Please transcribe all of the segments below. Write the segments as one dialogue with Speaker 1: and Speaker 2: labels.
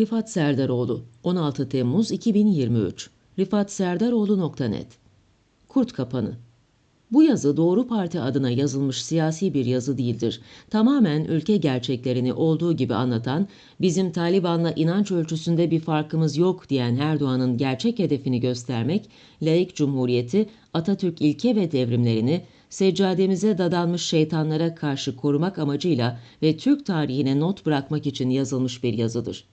Speaker 1: Rifat Serdaroğlu 16 Temmuz 2023 rifatserdaroğlu.net Kurt Kapanı bu yazı Doğru Parti adına yazılmış siyasi bir yazı değildir. Tamamen ülke gerçeklerini olduğu gibi anlatan, bizim Taliban'la inanç ölçüsünde bir farkımız yok diyen Erdoğan'ın gerçek hedefini göstermek, laik cumhuriyeti, Atatürk ilke ve devrimlerini, seccademize dadanmış şeytanlara karşı korumak amacıyla ve Türk tarihine not bırakmak için yazılmış bir yazıdır.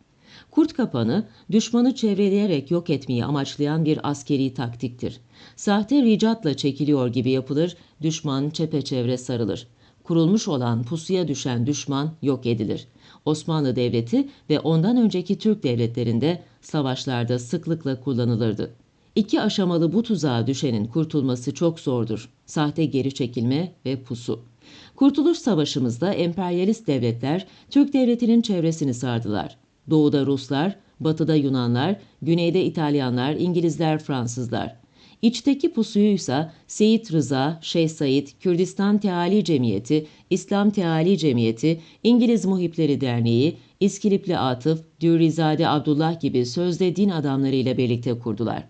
Speaker 1: Kurt kapanı, düşmanı çevreleyerek yok etmeyi amaçlayan bir askeri taktiktir. Sahte ricatla çekiliyor gibi yapılır, düşman çepeçevre sarılır. Kurulmuş olan pusuya düşen düşman yok edilir. Osmanlı Devleti ve ondan önceki Türk devletlerinde savaşlarda sıklıkla kullanılırdı. İki aşamalı bu tuzağa düşenin kurtulması çok zordur. Sahte geri çekilme ve pusu. Kurtuluş Savaşımızda emperyalist devletler Türk devletinin çevresini sardılar. Doğuda Ruslar, batıda Yunanlar, güneyde İtalyanlar, İngilizler, Fransızlar. İçteki pusuyuysa Seyit Rıza, Şeyh Said, Kürdistan Teali Cemiyeti, İslam Teali Cemiyeti, İngiliz Muhipleri Derneği, İskilipli Atıf, Dürrizade Abdullah gibi sözde din adamlarıyla birlikte kurdular.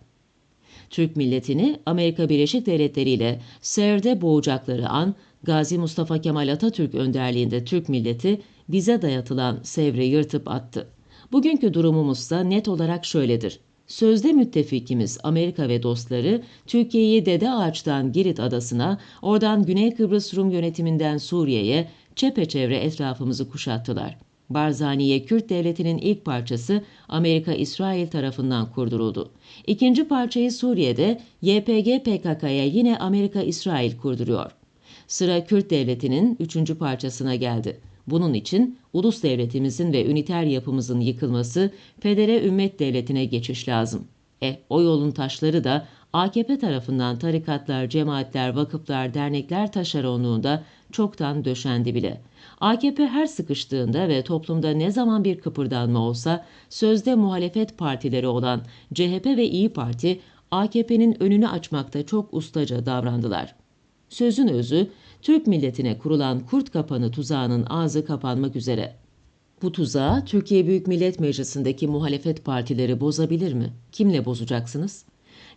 Speaker 1: Türk milletini Amerika Birleşik Devletleri ile serde boğacakları an Gazi Mustafa Kemal Atatürk önderliğinde Türk milleti bize dayatılan sevre yırtıp attı. Bugünkü durumumuzsa net olarak şöyledir. Sözde müttefikimiz Amerika ve dostları Türkiye'yi Dede Ağaç'tan Girit Adası'na, oradan Güney Kıbrıs Rum yönetiminden Suriye'ye çepeçevre etrafımızı kuşattılar. Barzaniye Kürt Devleti'nin ilk parçası Amerika-İsrail tarafından kurduruldu. İkinci parçayı Suriye'de YPG PKK'ya yine Amerika-İsrail kurduruyor. Sıra Kürt Devleti'nin üçüncü parçasına geldi. Bunun için ulus devletimizin ve üniter yapımızın yıkılması, federe ümmet devletine geçiş lazım. E, o yolun taşları da AKP tarafından tarikatlar, cemaatler, vakıflar, dernekler taşeronluğunda çoktan döşendi bile. AKP her sıkıştığında ve toplumda ne zaman bir kıpırdanma olsa sözde muhalefet partileri olan CHP ve İyi Parti AKP'nin önünü açmakta çok ustaca davrandılar. Sözün özü Türk milletine kurulan kurt kapanı tuzağının ağzı kapanmak üzere. Bu tuzağı Türkiye Büyük Millet Meclisi'ndeki muhalefet partileri bozabilir mi? Kimle bozacaksınız?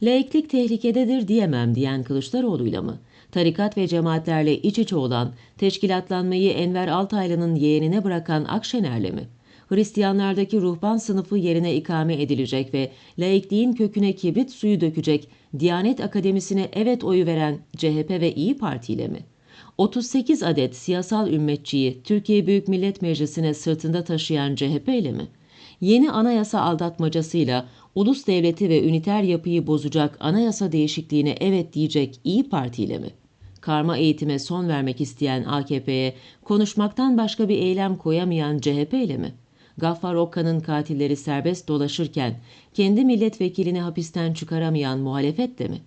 Speaker 1: Laiklik tehlikededir diyemem diyen Kılıçdaroğlu'yla mı? Tarikat ve cemaatlerle iç içe olan, teşkilatlanmayı Enver Altaylı'nın yeğenine bırakan Akşener'le mi? Hristiyanlardaki ruhban sınıfı yerine ikame edilecek ve laikliğin köküne kibrit suyu dökecek Diyanet Akademisi'ne evet oyu veren CHP ve İyi Parti ile mi? 38 adet siyasal ümmetçiyi Türkiye Büyük Millet Meclisi'ne sırtında taşıyan CHP ile mi? Yeni anayasa aldatmacasıyla ulus devleti ve üniter yapıyı bozacak anayasa değişikliğine evet diyecek İyi Parti ile mi? Karma eğitime son vermek isteyen AKP'ye konuşmaktan başka bir eylem koyamayan CHP ile mi? Gaffar Okka'nın katilleri serbest dolaşırken kendi milletvekilini hapisten çıkaramayan muhalefet de mi?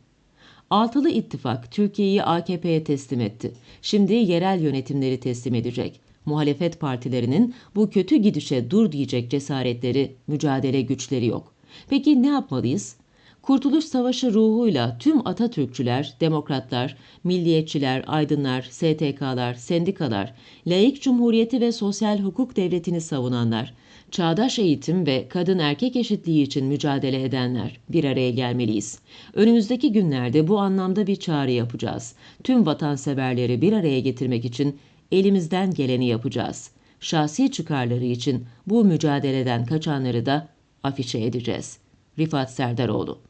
Speaker 1: Altılı ittifak Türkiye'yi AKP'ye teslim etti. Şimdi yerel yönetimleri teslim edecek. Muhalefet partilerinin bu kötü gidişe dur diyecek cesaretleri, mücadele güçleri yok. Peki ne yapmalıyız? Kurtuluş Savaşı ruhuyla tüm Atatürkçüler, demokratlar, milliyetçiler, aydınlar, STK'lar, sendikalar, laik cumhuriyeti ve sosyal hukuk devletini savunanlar, çağdaş eğitim ve kadın erkek eşitliği için mücadele edenler bir araya gelmeliyiz. Önümüzdeki günlerde bu anlamda bir çağrı yapacağız. Tüm vatanseverleri bir araya getirmek için elimizden geleni yapacağız. Şahsi çıkarları için bu mücadeleden kaçanları da afişe edeceğiz. Rifat Serdaroğlu